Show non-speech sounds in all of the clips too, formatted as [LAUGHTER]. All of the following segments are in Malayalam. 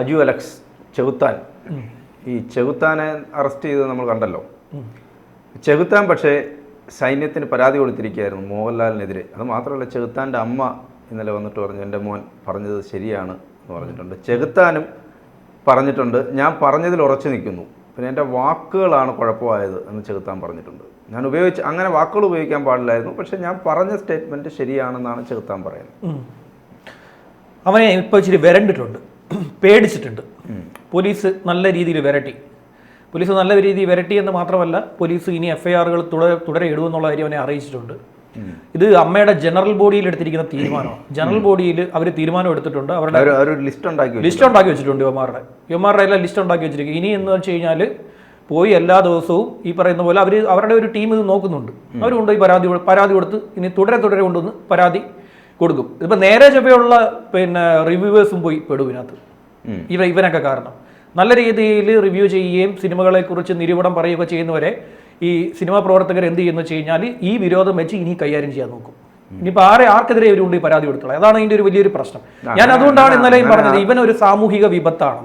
അജു അലക്സ് ചെകുത്താൻ. ഈ ചെകുത്താനെ അറസ്റ്റ് ചെയ്തത് നമ്മൾ കണ്ടല്ലോ. ചെകുത്താൻ പക്ഷേ സൈന്യത്തിന് പരാതി കൊടുത്തിരിക്കുകയായിരുന്നു മോഹൻലാലിനെതിരെ. അത് മാത്രമല്ല ചെകുത്താന്റെ അമ്മ ഇന്നലെ വന്നിട്ട് പറഞ്ഞു എന്റെ മോൻ പറഞ്ഞത് ശരിയാണ് എന്ന് പറഞ്ഞിട്ടുണ്ട്. ചെകുത്താനും പറഞ്ഞിട്ടുണ്ട്. ഞാൻ പറഞ്ഞതിൽ ഉറച്ചു നിൽക്കുന്നു. പിന്നെ എന്റെ വാക്കുകളാണ് കുഴപ്പമായത് എന്ന് ചെകുത്താൻ പറഞ്ഞിട്ടുണ്ട്. ഞാൻ ഉപയോഗിച്ച് അങ്ങനെ വാക്കുകൾ ഉപയോഗിക്കാൻ പാടില്ലായിരുന്നു. പക്ഷേ ഞാൻ പറഞ്ഞ സ്റ്റേറ്റ്മെന്റ് ശരിയാണെന്നാണ് ചെകുത്താൻ പറയുന്നത്. അവനെ ഇപ്പോൾ ഇച്ചിരി വരണ്ടിട്ടുണ്ട്. പേടിച്ചിട്ടുണ്ട്. പോലീസ് നല്ല രീതിയിൽ വിരട്ടി. പോലീസ് നല്ല രീതിയിൽ വിരട്ടി എന്ന് മാത്രമല്ല പോലീസ് ഇനി എഫ്ഐആറുകൾ ഐ ആറുകൾ തുടരെ തുടരെ ഇടുമെന്നുള്ള കാര്യം അവനെ അറിയിച്ചിട്ടുണ്ട്. ഇത് അമ്മയുടെ ജനറൽ ബോഡിയിൽ എടുത്തിരിക്കുന്ന തീരുമാനമാണ്. ജനറൽ ബോഡിയിൽ അവർ തീരുമാനം എടുത്തിട്ടുണ്ട്. അവരുടെ ലിസ്റ്റ് ഉണ്ടാക്കി. ലിസ്റ്റ് ഉണ്ടാക്കി വെച്ചിട്ടുണ്ട് യുവമാരുടെ യുവമാരുടെ എല്ലാം ലിസ്റ്റ് ഉണ്ടാക്കി വെച്ചിരിക്കും ഇനി എന്ന് വെച്ച് കഴിഞ്ഞാൽ പോയി എല്ലാ ദിവസവും ഈ പറയുന്ന പോലെ അവർ അവരുടെ ഒരു ടീം ഇത് നോക്കുന്നുണ്ട്. അവർ കൊണ്ടുപോയി പരാതി പരാതി കൊടുത്ത് ഇനി തുടരെ തുടരെ കൊണ്ടുവന്ന് പരാതി കൊടുക്കും. ഇപ്പം നേരെ ചൊവ്വയുള്ള പിന്നെ റിവ്യൂവേഴ്സും പോയി പെടും ഇതിനകത്ത്. ഇവ ഇവനൊക്കെ കാരണം. നല്ല രീതിയിൽ റിവ്യൂ ചെയ്യുകയും സിനിമകളെക്കുറിച്ച് നിരൂപണം പറയുകയൊക്കെ ചെയ്യുന്നവരെ ഈ സിനിമാ പ്രവർത്തകർ എന്ത് ചെയ്യുന്നു വെച്ച് കഴിഞ്ഞാൽ ഈ വിരോധം വെച്ച് ഇനി കൈകാര്യം ചെയ്യാൻ നോക്കും. ഇനിയിപ്പോൾ ആരെ ആർക്കെതിരെ ഇവരുണ്ട് ഈ പരാതി കൊടുത്തുള്ളത് അതാണ് അതിന്റെ ഒരു വലിയൊരു പ്രശ്നം. ഞാൻ അതുകൊണ്ടാണ് ഇന്നലെയും പറഞ്ഞത് ഇവൻ ഒരു സാമൂഹിക വിപത്താണ്.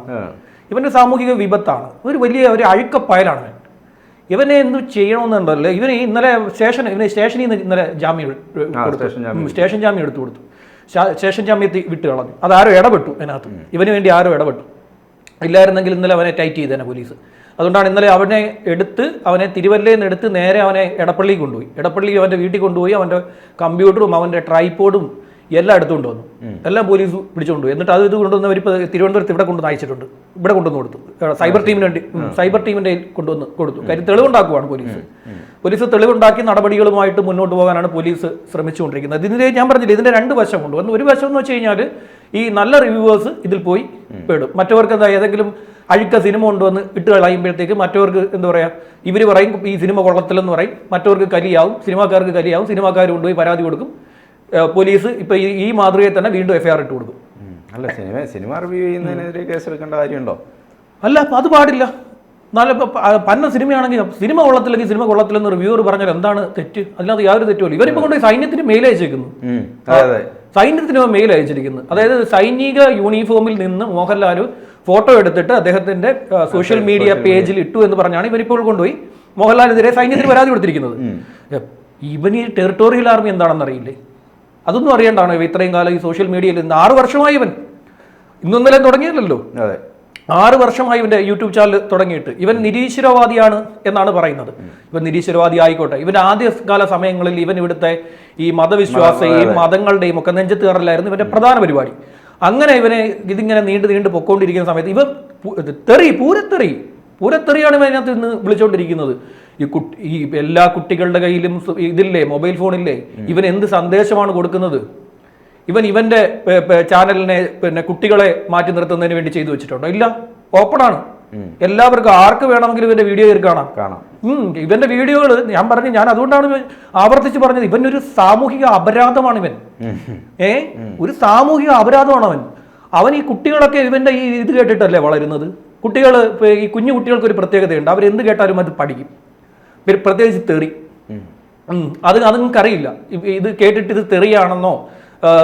ഇവന്റെ സാമൂഹിക വിപത്താണ്. ഒരു വലിയ ഒരു അഴുക്കപ്പയലാണ്. ഇവനെ എന്ത് ചെയ്യണമെന്നുണ്ടല്ലോ ഇവന് ഇന്നലെ സ്റ്റേഷൻ ഇവന് സ്റ്റേഷനിൽ നിന്ന് ഇന്നലെ ജാമ്യം. സ്റ്റേഷൻ ജാമ്യം എടുത്തു. കൊടുത്തു. സ്റ്റേഷൻ ജാമ്യത്തിൽ വിട്ട് കളഞ്ഞു. അതാരോ ഇടപെട്ടു അതിനകത്ത്. ഇവന് വേണ്ടി ആരോ ഇടപെട്ടു. ഇല്ലായിരുന്നെങ്കിൽ ഇന്നലെ അവനെ ടൈറ്റ് ചെയ്തേനെ പോലീസ് അതുകൊണ്ടാണ് ഇന്നലെ അവനെ എടുത്ത് അവനെ തിരുവല്ലയിൽ നിന്ന് എടുത്ത് നേരെ അവനെ ഇടപ്പള്ളിയിൽ കൊണ്ടുപോയി. ഇടപ്പള്ളിയിൽ അവന്റെ വീട്ടിൽ കൊണ്ടുപോയി അവന്റെ കമ്പ്യൂട്ടറും അവന്റെ ട്രൈപ്പോഡും എല്ലാം എടുത്തുകൊണ്ട് വന്നു. എല്ലാം പോലീസ് പിടിച്ചുകൊണ്ട് എന്നിട്ട് അത് ഇത് കൊണ്ടുവന്ന് ഇപ്പോൾ തിരുവനന്തപുരത്ത് ഇവിടെ കൊണ്ടുവന്ന് അയച്ചിട്ടുണ്ട്. ഇവിടെ കൊണ്ടുവന്ന് കൊടുത്തു. സൈബർ ടീമിന് വേണ്ടി സൈബർ ടീമിന്റെ കൊണ്ടുവന്ന് കൊടുത്തു. കാര്യം തെളിവുണ്ടാക്കുവാണ് പോലീസ്. പോലീസ് തെളിവുണ്ടാക്കി നടപടികളുമായിട്ട് മുന്നോട്ട് പോകാനാണ് പോലീസ് ശ്രമിച്ചുകൊണ്ടിരിക്കുന്നത്. ഇതിന്റെ ഞാൻ പറഞ്ഞില്ല ഇതിന്റെ രണ്ട് വശമുണ്ട് ഒന്ന് ഒരു വശം എന്ന് വെച്ച് കഴിഞ്ഞാൽ ഈ നല്ല റിവ്യൂവേഴ്സ് ഇതിൽ പോയി പെടും. മറ്റവർക്ക് എന്താ ഏതെങ്കിലും അഴുക്ക സിനിമ കൊണ്ടുവന്ന് ഇട്ട് കളയുമ്പോഴത്തേക്ക് മറ്റവർക്ക് എന്താ പറയുക ഇവർ പറയും ഈ സിനിമ കൊള്ളത്തില്ലെന്ന് പറയും. മറ്റവർക്ക് കലിയാവും സിനിമാക്കാർക്ക് കലിയാവും സിനിമാക്കാർ കൊണ്ടുപോയി പരാതി കൊടുക്കും. പോലീസ് ഇപ്പൊ ഈ- മാതൃകയെ തന്നെ വീണ്ടും എഫ്ഐആർ ഇട്ട് കൊടുക്കും. അല്ല സിനിമ സിനിമ റിവ്യൂ ചെയ്യുന്നതിനെതിരെ കേസ് എടുക്കേണ്ട കാര്യമുണ്ടോ? അല്ല അത് പാടില്ല. നല്ല പന്ന സിനിമയാണെങ്കിൽ സിനിമ കൊള്ളത്തില്ലെങ്കിൽ സിനിമ കൊള്ളത്തില്ലെന്ന് റിവ്യൂവർ പറഞ്ഞാൽ എന്താണ് തെറ്റ്? അതിനകത്ത് യാതൊരു തെറ്റുമില്ല. ഇവരിപ്പോ കൊണ്ട് സൈന്യത്തിന് മെയിൽ അയച്ചിരിക്കുന്നു സൈന്യത്തിന് മെയിൽ അയച്ചിരിക്കുന്നു. അതായത് സൈനിക യൂണിഫോമിൽ നിന്ന് മോഹൻലാൽ ഫോട്ടോ എടുത്തിട്ട് അദ്ദേഹത്തിന്റെ സോഷ്യൽ മീഡിയ പേജിൽ ഇട്ടു എന്ന് പറഞ്ഞാണ് ഇവരിപ്പോൾ കൊണ്ടുപോയി മോഹൻലാലിനെതിരെ സൈന്യത്തിന് പരാതി കൊടുത്തിരിക്കുന്നത്. ഇവന് ടെറിട്ടോറിയൽ ആർമി എന്താണെന്ന് അറിയില്ലേ അതൊന്നും അറിയണ്ടാണോ ഇവ ഇത്രയും കാലം ഈ സോഷ്യൽ മീഡിയയിൽ നിന്ന് ആറ് വർഷമായി ഇവൻ. ഇന്നൊന്നലെ തുടങ്ങിയല്ലോ അതെ. ആറ് വർഷമായി ഇവന്റെ യൂട്യൂബ് ചാനൽ തുടങ്ങിയിട്ട്. ഇവൻ നിരീശ്വരവാദിയാണ് എന്നാണ് പറയുന്നത്. ഇവൻ നിരീശ്വരവാദി ആയിക്കോട്ടെ. ഇവൻ ആദ്യകാല സമയങ്ങളിൽ ഇവൻ ഇവിടുത്തെ ഈ മതവിശ്വാസയും മതങ്ങളുടെയും ഒക്കെ നെഞ്ചത്ത് കയറലായിരുന്നു ഇവന്റെ പ്രധാന പരിപാടി. അങ്ങനെ ഇവനെ ഇതിങ്ങനെ നീണ്ടു നീണ്ടു പൊക്കോണ്ടിരിക്കുന്ന സമയത്ത് ഇവൻ തെറി പൂരത്തെറി. പൂരത്തെറിയാണ് ഇവൻ അതിനകത്ത് ഇന്ന് വിളിച്ചുകൊണ്ടിരിക്കുന്നത് ഈ കുട്ടി ഈ എല്ലാ കുട്ടികളുടെ കയ്യിലും ഇതില്ലേ മൊബൈൽ ഫോണില്ലേ? ഇവൻ എന്ത് സന്ദേശമാണ് കൊടുക്കുന്നത്? ഇവൻ ഇവന്റെ ചാനലിനെ പിന്നെ കുട്ടികളെ മാറ്റി നിർത്തുന്നതിന് വേണ്ടി ചെയ്തു വെച്ചിട്ടുണ്ടോ? ഇല്ല. ഓപ്പൺ ആണ്. എല്ലാവർക്കും ആർക്ക് വേണമെങ്കിലും ഇവന്റെ വീഡിയോ കാണാം. കാണാം. ഇവന്റെ വീഡിയോകൾ ഞാൻ പറഞ്ഞു ഞാൻ അതുകൊണ്ടാണ് ആവർത്തിച്ച് പറഞ്ഞത്. ഇവൻ ഒരു സാമൂഹിക അപരാധമാണ് ഇവൻ. ഏ? ഒരു സാമൂഹിക അപരാധമാണ് അവൻ. അവൻ ഈ കുട്ടികളൊക്കെ ഇവന്റെ ഈ ഇത് കേട്ടിട്ടല്ലേ വളരുന്നത്? കുട്ടികൾ ഈ കുഞ്ഞു കുട്ടികൾക്ക് ഒരു പ്രത്യേകതയുണ്ട്. അവർ എന്ത് കേട്ടാലും അത് പഠിക്കും. പിന്നെ പ്രത്യേകിച്ച് തെറി. അത് അത് നിങ്ങൾക്ക് അറിയില്ല ഇത് കേട്ടിട്ട് ഇത് തെറിയാണെന്നോ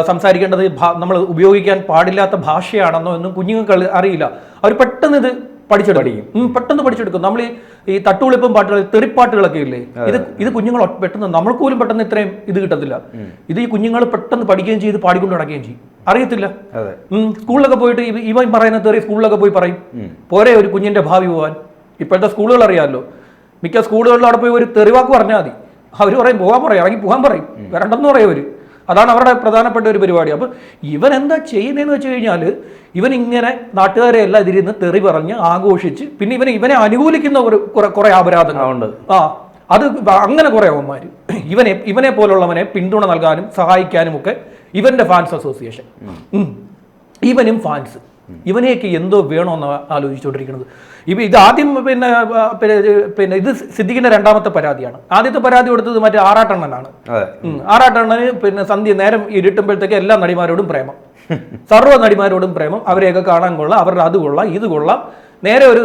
സംസാരിക്കേണ്ടത് നമ്മൾ ഉപയോഗിക്കാൻ പാടില്ലാത്ത ഭാഷയാണെന്നോ എന്നും കുഞ്ഞുങ്ങൾക്ക് അറിയില്ല. അവർ പെട്ടെന്ന് ഇത് പഠിച്ചെടുക്കും. പെട്ടെന്ന് പഠിച്ചെടുക്കും. നമ്മൾ ഈ- തട്ടുളിപ്പം പാട്ടുകൾ തെറിപ്പാട്ടുകളൊക്കെ ഇല്ലേ? ഇത് ഇത് കുഞ്ഞുങ്ങൾ പെട്ടെന്ന് നമ്മൾക്ക് പോലും പെട്ടെന്ന് ഇത്രയും ഇത് കിട്ടത്തില്ല. ഇത് ഈ കുഞ്ഞുങ്ങൾ പെട്ടെന്ന് പഠിക്കുകയും ചെയ്ത് പാടിക്കൊണ്ട് നടക്കുകയും ചെയ്യും. അറിയത്തില്ല. സ്കൂളിലൊക്കെ പോയിട്ട് ഇവ- ഇവൻ പറയുന്ന തെറി സ്കൂളിലൊക്കെ പോയി പറയും. പോരെ ഒരു കുഞ്ഞിന്റെ ഭാവി പോവാൻ. ഇപ്പോഴത്തെ സ്കൂളുകൾ അറിയാമല്ലോ. മിക്ക സ്കൂളുകളിലും അവിടെ പോയി ഒരു തെറിവാക്ക് പറഞ്ഞാൽ മതി. അവർ പറയും പോകാൻ പറയും ഇറങ്ങി പോകാൻ പറയും. വരണ്ടെന്ന് പറയും അവർ അതാണ് അവരുടെ പ്രധാനപ്പെട്ട ഒരു പരിപാടി. അപ്പോൾ ഇവൻ എന്താ ചെയ്യുന്നതെന്ന് വെച്ച് കഴിഞ്ഞാൽ ഇവൻ ഇങ്ങനെ നാട്ടുകാരെ എല്ലാം ഇതിരുന്ന് തെറി പറഞ്ഞ് ആഘോഷിച്ച് പിന്നെ ഇവനെ ഇവനെ അനുകൂലിക്കുന്ന ഒരു കുറെ കുറെ അപരാധങ്ങളുണ്ട് ആ അത് അങ്ങനെ കുറെ അവന്മാർ ഇവനെ ഇവനെ പോലുള്ളവനെ പിന്തുണ നൽകാനും സഹായിക്കാനും ഒക്കെ ഇവന്റെ ഫാൻസ് അസോസിയേഷൻ. ഇവനും ഫാൻസ് ഇവനെയൊക്കെ എന്തോ വേണമെന്ന് ആലോചിച്ചുകൊണ്ടിരിക്കുന്നത്. ഇവ ഇത് ആദ്യം പിന്നെ പിന്നെ ഇത് സിദ്ധിക്കുന്ന സിദ്ദിഖിന്റെ രണ്ടാമത്തെ പരാതിയാണ്. ആദ്യത്തെ പരാതി കൊടുത്തത് മറ്റേ ആറാട്ടണ്ണനാണ്. ആറാട്ടണ്ണന് പിന്നെ സന്ധ്യ നേരം ഇരുട്ടുമ്പോഴത്തേക്ക് എല്ലാ നടിമാരോടും പ്രേമം. സർവ നടിമാരോടും പ്രേമം. അവരെയൊക്കെ കാണാൻ കൊള്ളാം അവരുടെ അത് കൊള്ളാം ഇത് കൊള്ളാം. നേരെ ഒരു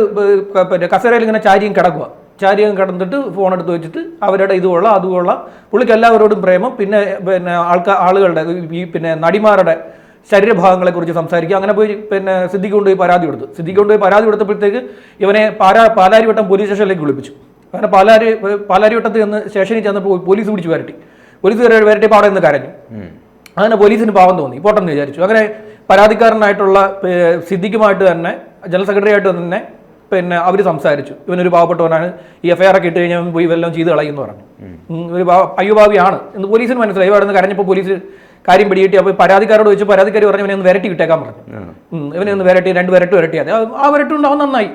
പിന്നെ കസേരയിൽ ഇങ്ങനെ ചാരിയും കിടക്കുക. ചാരിയും കിടന്നിട്ട് ഫോൺ എടുത്ത് വെച്ചിട്ട് അവരുടെ ഇത് കൊള്ളാം അത് കൊള്ളാം. പുള്ളിക്ക് എല്ലാവരോടും പ്രേമം. പിന്നെ പിന്നെ ആൾക്കാർ ആളുകളുടെ ഈ പിന്നെ നടിമാരുടെ ശരീരഭാഗങ്ങളെ കുറിച്ച് സംസാരിക്കുക. അങ്ങനെ പോയി പിന്നെ സിദ്ദിഖ് കൊണ്ടുപോയി പരാതി കൊടുത്തു. സിദ്ദിഖ് കൊണ്ടുപോയി പരാതി കൊടുത്തപ്പോഴത്തേക്ക് ഇവനെ പാലാ പാലാരിവട്ടം പോലീസ് സ്റ്റേഷനിലേക്ക് വിളിപ്പിച്ചു. അങ്ങനെ പാലാരി പാലാരിവട്ടത്ത് ചെന്ന് സ്റ്റേഷനിൽ ചെന്നപ്പോൾ പോലീസ് പിടിച്ചു വരട്ടി. പോലീസ് വരട്ടിയപ്പോൾ അവിടെ നിന്ന് കരഞ്ഞു. അങ്ങനെ പോലീസിന് പാവം തോന്നി. പോട്ടെന്ന് വിചാരിച്ചു. അങ്ങനെ പരാതിക്കാരനായിട്ടുള്ള സിദ്ദിഖുമായിട്ട് തന്നെ ജനറൽ സെക്രട്ടറി ആയിട്ട് തന്നെ പിന്നെ അവർ സംസാരിച്ചു. ഇവനൊരു പാവപ്പെട്ടവനാണ്. ഈ എഫ് ഐ ആർ ഒക്കെ ഇട്ട് കഴിഞ്ഞാൽ പോയി വല്ലതും ചെയ്ത് കളയുമെന്ന് പറഞ്ഞു. ഒരു അയ്യുഭാവിയാണ്. എന്ന് പോലീസിന് മനസ്സിലായി. ഇവിടെ നിന്ന് കരഞ്ഞപ്പോൾ പോലീസ് കാര്യം പിടികിട്ടി. അപ്പോൾ പരാതിക്കാരോട് ചോദിച്ചു പരാതിക്കാർ പറഞ്ഞു ഇവനെ ഒന്ന് വരട്ടി വിട്ടേക്കാൻ പറഞ്ഞു. ഇവനെ ഒന്ന് വരട്ടി രണ്ട് വരട്ട് വരട്ടി. അതെ ആ വരട്ടുണ്ട് അവൻ നന്നായി.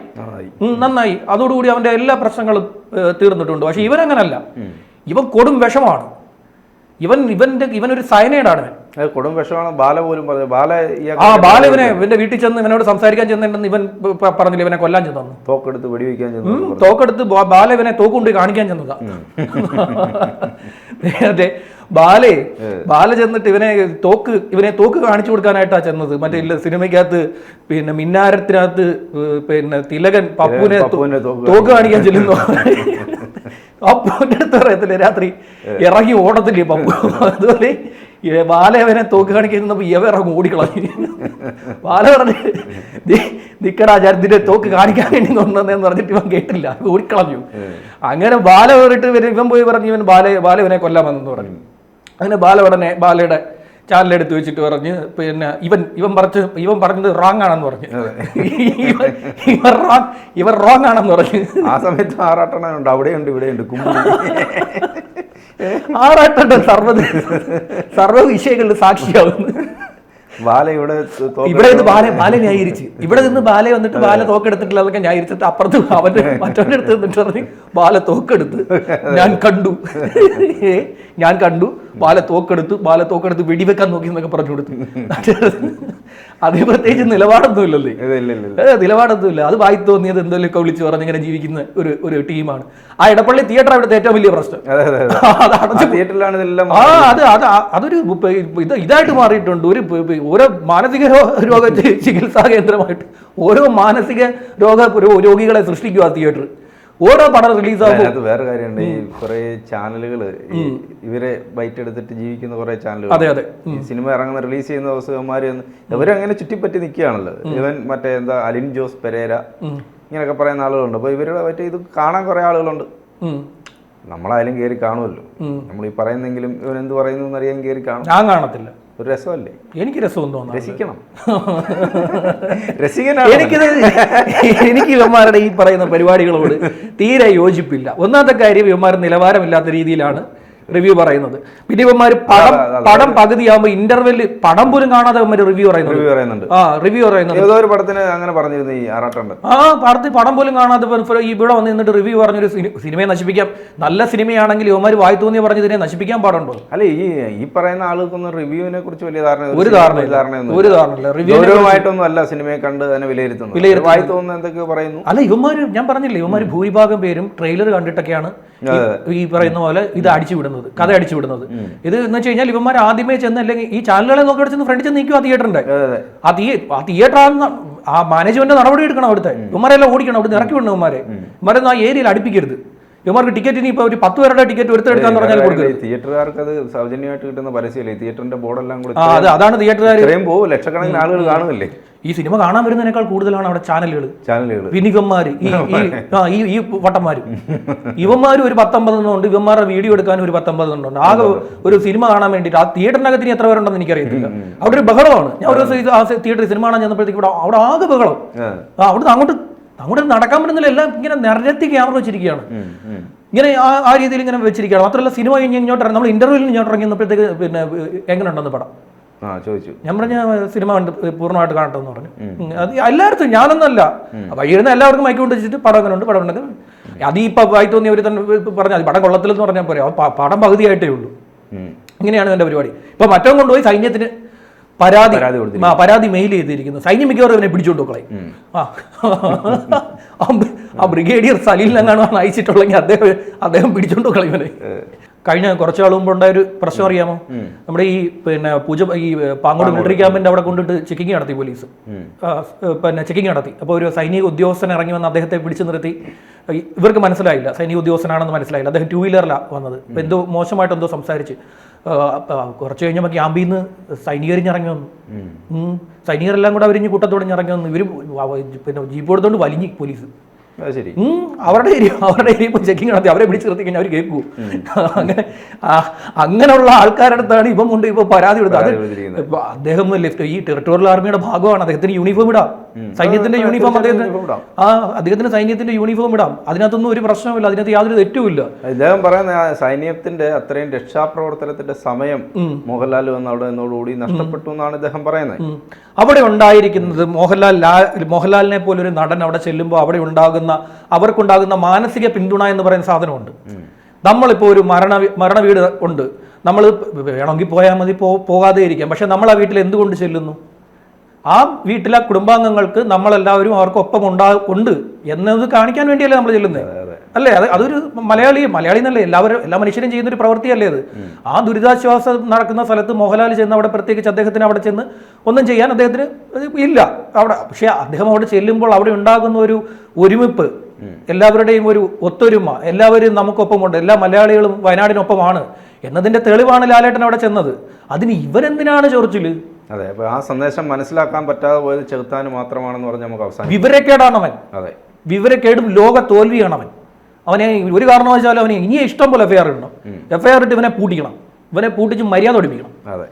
നന്നായി. അതോടുകൂടി അവന്റെ എല്ലാ പ്രശ്നങ്ങളും തീർന്നിട്ടുണ്ട്. പക്ഷേ ഇവനങ്ങനല്ല ഇവൻ കൊടും വിഷമാണ്. ഇവൻ ഇവന്റെ ഇവനൊരു സയനൈഡാണ് ഇവൻ കൊടും വിഷമാണ്. ബാല പോലും പറഞ്ഞു. ബാല ആ ബാല ഇവനെ ഇവന്റെ വീട്ടിൽ ചെന്ന് ഇവനോട് സംസാരിക്കാൻ ചെന്നിട്ടുണ്ടെന്ന് ഇവൻ പറഞ്ഞില്ല. ഇവനെ കൊല്ലാൻ ചെന്നു തോക്കെടുത്ത് വെടിവെക്കാൻ ചെന്നു തോക്കെടുത്ത് ബാല ഇവനെ തോക്കുണ്ട് കാണിക്കാൻ ചെന്നതാ. അതെ [LAUGHS] ബാലേ ബാല ചെന്നിട്ട് ഇവനെ തോക്ക് ഇവനെ തോക്ക് കാണിച്ചു കൊടുക്കാനായിട്ടാ ചെന്നത്. മറ്റേ ഇല്ല സിനിമയ്ക്കകത്ത് പിന്നെ മിന്നാരത്തിനകത്ത് പിന്നെ തിലകൻ പപ്പുവിനെ തോക്ക് കാണിക്കാൻ ചെല്ലുന്നു. പപ്പുവിന്റെ അടുത്ത് പറയത്തില്ലേ? രാത്രി ഇറങ്ങി ഓടത്തില്ലേ പപ്പു അതുപോലെ ബാലവനെ തോക്ക് കാണിക്കുന്നപ്പോ ഇവ ഇറങ്ങി ഓടിക്കളഞ്ഞു. ബാല പറഞ്ഞു നിക്കടാ തോക്ക് കാണിക്കാൻ വേണ്ടി നോണ്ടെന്ന് പറഞ്ഞിട്ട് ഇവൻ കേട്ടില്ല. ഓടിക്കളഞ്ഞു. അങ്ങനെ ബാല പറഞ്ഞിട്ട് ഇവൻ പോയി പറഞ്ഞു ഇവൻ ബാല ബാലവനെ കൊല്ലാമെന്ന് പറഞ്ഞു. അങ്ങനെ ബാല ഉടനെ ബാലയുടെ ചാനലെടുത്ത് വെച്ചിട്ട് പറഞ്ഞ് പിന്നെ ഇവൻ ഇവൻ പറഞ്ഞു ഇവൻ പറഞ്ഞത് റോങ് ആണെന്ന് പറഞ്ഞു. ഇവർ റോങ് ഇവർ റോങ് ആണെന്ന് പറഞ്ഞു. ആ സമയത്ത് ആറാട്ടണുണ്ട് അവിടെയുണ്ട് ഇവിടെയുണ്ട്. ആറാട്ടണ്ട് സർവ സർവ സർവ വിഷയങ്ങളിൽ സാക്ഷിയാവുന്നു. ബാല ഇവിടെ ഇവിടെ നിന്ന് ബാല ബാല ന്യായീകരിച്ച്. ഇവിടെ നിന്ന് ബാല വന്നിട്ട് ബാല തോക്കെടുത്തിട്ടില്ല അതൊക്കെ ന്യായീകരിച്ചിട്ട് അപ്പുറത്ത് അവന്റെ മറ്റവന്റെ അടുത്ത് നിന്നിട്ട് പറഞ്ഞ് ബാല തോക്കെടുത്ത്. ഞാൻ കണ്ടു. [LAUGHS] ഞാൻ കണ്ടു. ബാല തോക്കെടുത്ത് ബാല തോക്കെടുത്ത് വെടിവെക്കാൻ നോക്കി എന്നൊക്കെ പറഞ്ഞു കൊടുത്തു. അത് പ്രത്യേകിച്ച് നിലപാടൊന്നും ഇല്ലല്ലേ ഇല്ല ഇല്ല ഇല്ല. ഏ, നിലപാടൊന്നുമില്ല. അത് വായി തോന്നിയത് എന്തെങ്കിലുമൊക്കെ വിളിച്ച് പറഞ്ഞ് ഇങ്ങനെ ജീവിക്കുന്ന ഒരു ഒരു ടീമാണ്. ആ ഇടപ്പള്ളി തിയേറ്റർ അവിടുത്തെ ഏറ്റവും വലിയ പ്രശ്നം. തിയേറ്ററിലാണ് [LAUGHS] ആ അത് അത് അതൊരു ഇത് ഇതായിട്ട് മാറിയിട്ടുണ്ട്. ഒരു ഓരോ മാനസിക രോഗ ചികിത്സാ കേന്ദ്രമായിട്ട് ഓരോ മാനസിക രോഗ രോഗികളെ സൃഷ്ടിക്കുക തിയേറ്റർ ഓരോ പടം റിലീസ് ആകും അത് വേറെ കാര്യമുണ്ട്. ഈ കുറെ ചാനലുകൾ ഇവരെ ബൈറ്റ് എടുത്തിട്ട് ജീവിക്കുന്ന കുറെ ചാനലുകൾ അതെ അതെ. സിനിമ ഇറങ്ങുന്ന റിലീസ് ചെയ്യുന്ന ദിവസമാര് ഇവരങ്ങനെ ചുറ്റിപ്പറ്റി നിൽക്കുകയാണല്ലോ. ഇവൻ മറ്റേ എന്താ അലിൻ ജോസ് പെരേര ഇങ്ങനെയൊക്കെ പറയുന്ന ആളുകളുണ്ട്. അപ്പോൾ ഇവരുടെ മറ്റേ ഇത് കാണാൻ കുറെ ആളുകളുണ്ട്. നമ്മളായാലും കയറി കാണുമല്ലോ. നമ്മൾ ഈ പറയുന്നെങ്കിലും ഇവൻ എന്ത് പറയുന്നു എന്നറിയാൻ കയറി കാണും. ഞാൻ കാണത്തില്ല. ഒരു രസമല്ലേ? എനിക്ക് രസവും തോന്നുന്നു രസിക്കണം. രസിക്കണം എനിക്കിത് എനിക്ക് ഇവന്മാരുടെ ഈ പറയുന്ന പരിപാടികളോട് തീരെ യോജിപ്പില്ല. ഒന്നാമത്തെ കാര്യം ഇവന്മാരുടെ നിലവാരമില്ലാത്ത രീതിയിലാണ് റിവ്യൂ പറയുന്നത്. പിന്നെ ഇവന്മാർ പടം പടം പകുതിയാകുമ്പോൾ ഇന്റർവെൽ പടം പോലും കാണാതെ ഇവന്മാർ റിവ്യൂ പറയുന്നത്. റിവ്യൂ പറയുന്നുണ്ട്. ആ റിവ്യൂ പറയുന്നത് ഏതോ ഒരു പടത്തിന് അങ്ങനെ പറഞ്ഞിരുന്നു ഈ ആറാട്ടുണ്ട് ആ പടത്തിൽ പടം പോലും കാണാതെ ഇവിടെ വന്ന് നിന്നിട്ട് റിവ്യൂ പറഞ്ഞൊരു സിനി- സിനിമയെ നശിപ്പിക്കാം. നല്ല സിനിമയാണെങ്കിൽ ഇവന്മാർ വായി തോന്നി പറഞ്ഞതിനെ നശിപ്പിക്കാൻ പാടുണ്ടോ? അല്ല ഈ ഈ പറയുന്ന ആളുകൾക്കൊന്നും റിവ്യൂവിനെ കുറിച്ച് വലിയ ധാരണ ഒരു ധാരണ ഒരു ധാരണ ഗൗരവമായിട്ടൊന്നും അല്ല സിനിമയെ കണ്ട് തന്നെ വിലയിരുത്തുന്നു വിലയിരുത്തുന്നത്. വായി തോന്നുന്ന എന്തൊക്കെ പറയുന്നു. അല്ല ഇവന്മാര് ഞാൻ പറഞ്ഞില്ലേ ഇവന്മാര് ഭൂരിഭാഗം പേരും ട്രെയിലർ കണ്ടിട്ടൊക്കെയാണ് ഈ- ഈ പറയുന്ന പോലെ ഇത് അടിച്ചു വിടുന്നത്. കഥ അടിച്ചു വിടുന്നത്. ഇത് എന്ന് വെച്ച് കഴിഞ്ഞാൽ ഇവന്മാർ ആദ്യമേ ചെന്ന് അല്ലെങ്കിൽ ഈ ചാനലുകളെ നോക്കി ചെന്ന് ഫ്രണ്ടിൽ ചെന്ന് നിൽക്കും ആ തിയേറ്ററിന്റെ ആ തീ ആ തിയേറ്റർ ആ മാനേജ്മെന്റ് നടപടി എടുക്കണം അവിടുത്തെ. ഇവന്മാരെല്ലാം ഓടിക്കണം അവിടുന്ന് ഇറക്കി വിടണം ഇവന്മാരെ. ഇവന്മാരെ ആ ഏരിയയിൽ അടുപ്പിക്കരുത്. ഇവന്മാർക്ക് ഇനി ഇപ്പൊ ഒരു പത്ത് പേരുടെ ടിക്കറ്റ് എടുത്തെടുക്കാന്ന് പറഞ്ഞാൽ കൊടുക്കും. തിയേറ്ററുകാർക്ക് അത് സൗജന്യമായിട്ട് കിട്ടുന്ന പരസ്യമല്ലേ? തിയേറ്ററിന്റെ ബോർഡെല്ലാം കൂടി ആ അത് അതാണ് തിയേറ്ററുകാർ പോകും ലക്ഷക്കണക്കിന് ആളുകൾ കാണുന്നില്ലേ ഈ സിനിമ കാണാൻ വരുന്നതിനേക്കാൾ കൂടുതലാണ് അവിടെ ചാനലുകൾ ചാനലുകൾ വിനികന്മാര് [LAUGHS] ഈ ഈ വട്ടന്മാര്. ഇവന്മാര് ഒരു പത്തൊമ്പതെണ്ണം ഉണ്ട് ഇവന്മാരുടെ വീഡിയോ എടുക്കാൻ ഒരു പത്തൊമ്പതെണ്ണം ഉണ്ട്. ആകെ ഒരു സിനിമ കാണാൻ വേണ്ടിയിട്ട് ആ തിയേറ്ററിനകത്ത് ഇനി എത്ര പേരുണ്ടെന്ന് എനിക്കറിയത്തില്ല. അവിടെ ഒരു ബഹളമാണ്. ഞാൻ ഒരു ദിവസം തിയേറ്ററിൽ സിനിമ കാണാൻ ചെന്നപ്പോഴത്തേക്ക് ഇവിടെ അവിടെ ആകെ ബഹളം. അവിടുന്ന് അങ്ങോട്ട് അങ്ങോട്ട് നടക്കാൻ പറ്റുന്നില്ല. എല്ലാം ഇങ്ങനെ നിരത്തി ക്യാമറ വെച്ചിരിക്കുകയാണ്. ഇങ്ങനെ ആ ആ രീതിയിൽ ഇങ്ങനെ വെച്ചിരിക്കുകയാണ്. മാത്രമല്ല സിനിമ കഴിഞ്ഞ് ഇങ്ങോട്ട് നമ്മൾ ഇന്റർവ്യൂവിൽ ഇങ്ങോട്ട് ഇറങ്ങിയപ്പോഴത്തേക്ക് പിന്നെ എങ്ങനെ ഉണ്ടെന്ന് പടം ചോദിച്ചു. ഞാൻ പറഞ്ഞ സിനിമ കണ്ട് പൂർണമായിട്ട് കാണട്ടെ എന്ന് പറഞ്ഞു. അത് എല്ലായിടത്തും ഞാനൊന്നല്ല. വൈകിരുന്ന എല്ലാവർക്കും മൈക്ക് കൊണ്ട് വെച്ചിട്ട് പടം അങ്ങനെ ഉണ്ട് പടം ഉണ്ട് അത് ഈ വായി തോന്നിയവർ തന്നെ പറഞ്ഞാൽ മതി. പടം കൊള്ളത്തില്ലെന്ന് പറഞ്ഞാൽ പോരെ. പ- പടം പകുതിയായിട്ടേ ഉള്ളൂ. ഇങ്ങനെയാണ് എന്റെ പരിപാടി. ഇപ്പൊ മറ്റോ കൊണ്ടുപോയി സൈന്യത്തിന് പരാതി പരാതി മെയിൽ ചെയ്തിരിക്കുന്നു. സൈന്യം മിക്കവാറും ഇവനെ പിടിച്ചോണ്ട് കളയും ആ. ബ്രിഗേഡിയർ സലീൽ സലീലിനെങ്ങാണോ അയച്ചിട്ടുള്ളെങ്കിൽ അദ്ദേഹം അദ്ദേഹം പിടിച്ചോണ്ട് കളയും ഇവനെ. കഴിഞ്ഞ കുറച്ച് നാൾ മുമ്പ് ഉണ്ടായ ഒരു പ്രശ്നം അറിയാമോ? നമ്മുടെ ഈ പിന്നെ പൂജ ഈ പാങ്ങോട് മിലിറ്ററി ക്യാമ്പിന്റെ അവിടെ കൊണ്ടിട്ട് ചെക്കിങ് നടത്തി പോലീസ്. പിന്നെ ചെക്കിങ് നടത്തി. അപ്പോൾ ഒരു സൈനിക ഉദ്യോഗസ്ഥൻ ഇറങ്ങി വന്ന് അദ്ദേഹത്തെ പിടിച്ചു നിർത്തി. ഇവർക്ക് മനസ്സിലായില്ല. സൈനിക ഉദ്യോഗസ്ഥനാണെന്ന് മനസ്സിലായില്ല. അദ്ദേഹം ടൂ വീലറിലാണ് വന്നത്. എന്തോ മോശമായിട്ട് എന്തോ സംസാരിച്ച്. കുറച്ച് കഴിഞ്ഞപ്പോൾ ക്യാമ്പിൽ നിന്ന് സൈനികരിഞ്ഞിറങ്ങി വന്നു. സൈനികരെല്ലാം കൂടെ അവരിഞ്ഞ് കൂട്ടത്തോടെ ഇറങ്ങി വന്നു. ഇവർ പിന്നെ ജീപ്പ് എടുത്തുകൊണ്ട് വലിഞ്ഞ് പോലീസ്. ശരി. അവരുടെ ഏരിയ അവരുടെ ഏരിയ ഇപ്പോൾ ചെക്കിങ് നടത്തി. അവരെ പിടിച്ച് നിർത്തി കഴിഞ്ഞാൽ അവർ കേൾക്കൂ. അങ്ങനെ അങ്ങനെയുള്ള ആൾക്കാരുടെ അടുത്താണ് ഇപ്പം കൊണ്ട് ഇപ്പൊ പരാതി കൊടുത്തത്. അത് അദ്ദേഹം ലിഫ്റ്റ് ഈ ടെറിട്ടോറിയൽ ആർമിയുടെ ഭാഗമാണ്. അദ്ദേഹത്തിന് യൂണിഫോം ഇടാം. സൈന്യത്തിന്റെ യൂണിഫോം അദ്ദേഹത്തിന് ആ അദ്ദേഹത്തിന് സൈന്യത്തിന്റെ യൂണിഫോം ഇടാം. അതിനകത്തൊന്നും ഒരു പ്രശ്നമില്ല അതിനകത്ത് യാതൊരു തെറ്റുമില്ല അദ്ദേഹം പറയുന്ന സൈന്യത്തിന്റെ അത്രയും രക്ഷാപ്രവർത്തനത്തിന്റെ സമയം മോഹൻലാൽ വന്ന് അവിടെ നിന്നോടുകൂടി നഷ്ടപ്പെട്ടു എന്നാണ് അദ്ദേഹം പറയുന്നത്. അവിടെ ഉണ്ടായിരിക്കുന്നത് മോഹൻലാൽ മോഹൻലാലിനെ മോഹൻലാലിനെ പോലൊരു നടൻ അവിടെ ചെല്ലുമ്പോൾ അവിടെ ഉണ്ടാകുന്ന അവർക്കുണ്ടാകുന്ന മാനസിക പിന്തുണ എന്ന് പറയുന്ന സാധനമുണ്ട്. നമ്മളിപ്പോൾ ഒരു മരണ മരണ വീട് ഉണ്ട്. നമ്മൾ വേണമെങ്കിൽ പോയാൽ മതി പോകാതെ ഇരിക്കാം. പക്ഷെ നമ്മൾ ആ വീട്ടിൽ എന്തുകൊണ്ട് ചെല്ലുന്നു? ആ വീട്ടിലെ കുടുംബാംഗങ്ങൾക്ക് നമ്മളെല്ലാവരും അവർക്കൊപ്പം ഉണ്ടാ ഉണ്ട് എന്നത് കാണിക്കാൻ വേണ്ടിയല്ലേ നമ്മൾ ചെല്ലുന്നത് അല്ലേ? അത് അതൊരു മലയാളി മലയാളി എന്നല്ലേ എല്ലാവരും എല്ലാ മനുഷ്യരും ചെയ്യുന്ന ഒരു പ്രവൃത്തിയല്ലേ അത്. ആ ദുരിതാശ്വാസം നടക്കുന്ന സ്ഥലത്ത് മോഹൻലാൽ ചെന്ന് അവിടെ പ്രത്യേകിച്ച് അദ്ദേഹത്തിന് അവിടെ ചെന്ന് ഒന്നും ചെയ്യാൻ അദ്ദേഹത്തിന് ഇല്ല. അവിടെ പക്ഷേ അദ്ദേഹം അവിടെ ചെല്ലുമ്പോൾ അവിടെ ഉണ്ടാകുന്ന ഒരു ഒരുമിപ്പ് എല്ലാവരുടെയും ഒരു ഒത്തൊരുമ എല്ലാവരും നമുക്കൊപ്പമുണ്ട് എല്ലാ മലയാളികളും വയനാടിനൊപ്പമാണ് എന്നതിന്റെ തെളിവാണ് ലാലേട്ടൻ അവിടെ ചെന്നത്. അതിന് ഇവരെന്തിനാണ് ചോർച്ചിൽ അതെ അപ്പൊ ആ സന്ദേശം മനസ്സിലാക്കാൻ പറ്റാതെ പോയത് ചെറുത്താൻ മാത്രമാണെന്ന് പറഞ്ഞ് നമുക്ക് അവസാനം വിവരക്കേടാണവൻ അതെ. വിവരക്കേടും ലോക തോൽവിയാണ് അവൻ. അവനെ ഒരു കാരണവശാലും അവനെ ഇനിയും ഇഷ്ടം പോലെ എഫ്ഐആർ ഇടണം. എഫ്ഐആർ ഇട്ട് ഇവനെ പൂട്ടിക്കണം. ഇവനെ പൂട്ടിച്ച് മര്യാദ ഒടിപ്പിക്കണം അതെ.